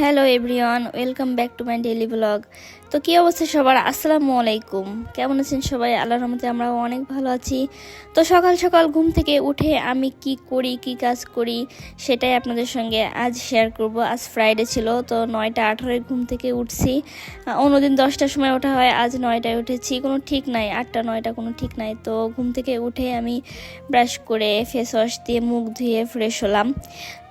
Hello everyone, welcome back to my daily blog. তো কী অবস্থা সবার? আসসালামু আলাইকুম। কেমন আছেন সবাই? আল্লাহর রহমতে আমরাও অনেক ভালো আছি। তো সকাল সকাল ঘুম থেকে উঠে আমি কি করি, কি কাজ করি, সেটাই আপনাদের সঙ্গে আজ শেয়ার করব। আজ ফ্রাইডে ছিল, তো নয়টা আঠারোয় ঘুম থেকে উঠছি। অন্যদিন দশটার সময় ওঠা হয়, আজ নয়টায় উঠেছি। কোনো ঠিক নাই, আটটা, নয়টা কোনো ঠিক নাই। তো ঘুম থেকে উঠে আমি ব্রাশ করে ফেস ওয়াশ দিয়ে মুখ ধুয়ে ফ্রেশ হলাম।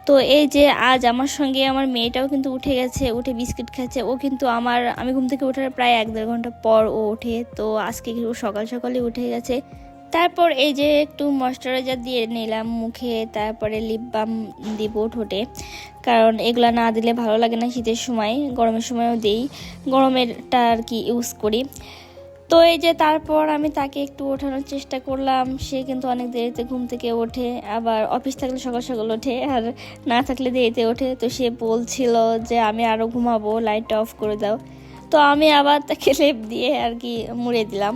তো এই যে আজ আমার সঙ্গে আমার মেয়েটাও কিন্তু উঠে গেছে, উঠে বিস্কিট খাচ্ছে। ও কিন্তু আমার, আমি ঘুম থেকে ওঠার প্রায় এক দেড় ঘণ্টা পর ও ওঠে। তো আজকে কিন্তু সকাল সকালে উঠে গেছে। তারপর এই যে একটু ময়শ্চারাইজার দিয়ে নিলাম মুখে, তারপরে লিপ বাম দিব ঠোঁটে। কারণ এগুলো না দিলে ভালো লাগে না শীতের সময়, গরমের সময়ও দিই। গরমেরটা আর কি ইউজ করি। তো এই যে তারপর আমি তাকে একটু ওঠানোর চেষ্টা করলাম। সে কিন্তু অনেক দেরিতে ঘুম থেকে ওঠে, আবার অফিস থাকলে সকাল সকাল ওঠে আর না থাকলে দেরিতে ওঠে। তো সে বলছিল যে, আমি আরও ঘুমাবো লাইটটা অফ করে দাও। তো আমি আবার তাকে লেপ দিয়ে আর কি মুড়ে দিলাম।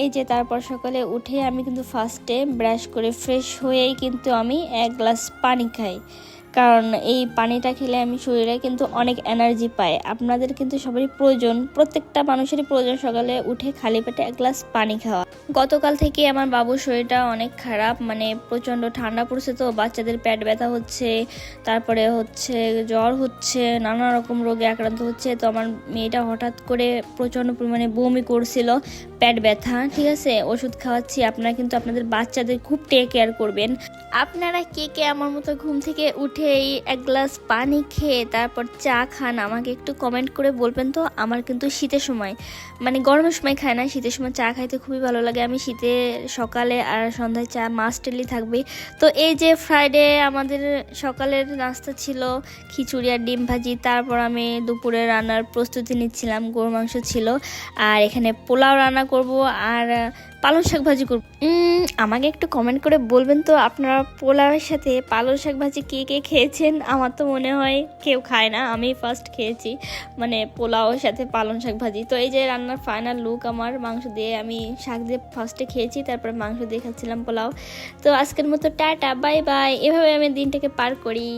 এই যে তারপর সকালে উঠে আমি কিন্তু ফার্স্টে ব্রাশ করে ফ্রেশ হয়েই কিন্তু আমি এক গ্লাস পানি খাই। কারণ এই পানিটা খেলে আমি শরীরে কিন্তু অনেক এনার্জি পাই। আপনাদের কিন্তু সবারই প্রয়োজন, প্রত্যেকটা মানুষেরই প্রয়োজন সকালে উঠে খালি পেটে এক গ্লাস পানি খাওয়া। গতকাল থেকে আমার বাবুর শরীরটা অনেক খারাপ মানে প্রচণ্ড ঠান্ডা পড়ছে তো, বাচ্চাদের পেট ব্যথা হচ্ছে, তারপরে হচ্ছে জ্বর হচ্ছে, নানা রকম রোগে আক্রান্ত হচ্ছে, তো আমার মেয়েটা হঠাৎ করে প্রচণ্ড পরিমাণে বমি করছিল, পেট ব্যথা, ঠিক আছে? ওষুধ খাওয়াচ্ছি, আপনারা কিন্তু আপনাদের বাচ্চাদের খুব টেক কেয়ার করবেন। আপনারা কে কে আমার মতো ঘুম থেকে উঠেই এক গ্লাস পানি খেয়ে তারপর চা খান, আমাকে একটু কমেন্ট করে বলবেন তো? আমার কিন্তু শীতের সময় মানে গরমের সময় খায় না, শীতের সময় চা খাইতে খুবই ভালো লাগে। আমি শীতে সকালে আর সন্ধ্যায় চা মাস্টেলি থাকবে তো এই যে ফ্রাইডে আমাদের সকালের নাস্তা ছিল, খিচুড়ি আর ডিম ভাজি, তারপর আমি দুপুরে রান্নার প্রস্তুতি নিচ্ছিলাম গরু মাংস ছিল। আর এখানে পোলাও রান্না করব, আর পালং শাক ভাজি করব। আমাকে একটু কমেন্ট করে বলবেন তো, আপনারা পোলাওয়ের সাথে পালং শাক ভাজি কে কে খেয়েছেন? আমার তো মনে হয় কেউ খায় না আমি ফার্স্ট খেয়েছি। মানে পোলাওর সাথে পালং শাক ভাজি। তো এই যে রান্নার ফাইনাল লুক আমার, মাংস দিয়ে আমি শাক দিয়ে ফার্স্টে খেয়েছি, তারপরে মাংস দিয়ে খাচ্ছিলাম পোলাও। তো আজকের মতো টাটা বাই বাই এভাবে আমি দিনটাকে পার করি।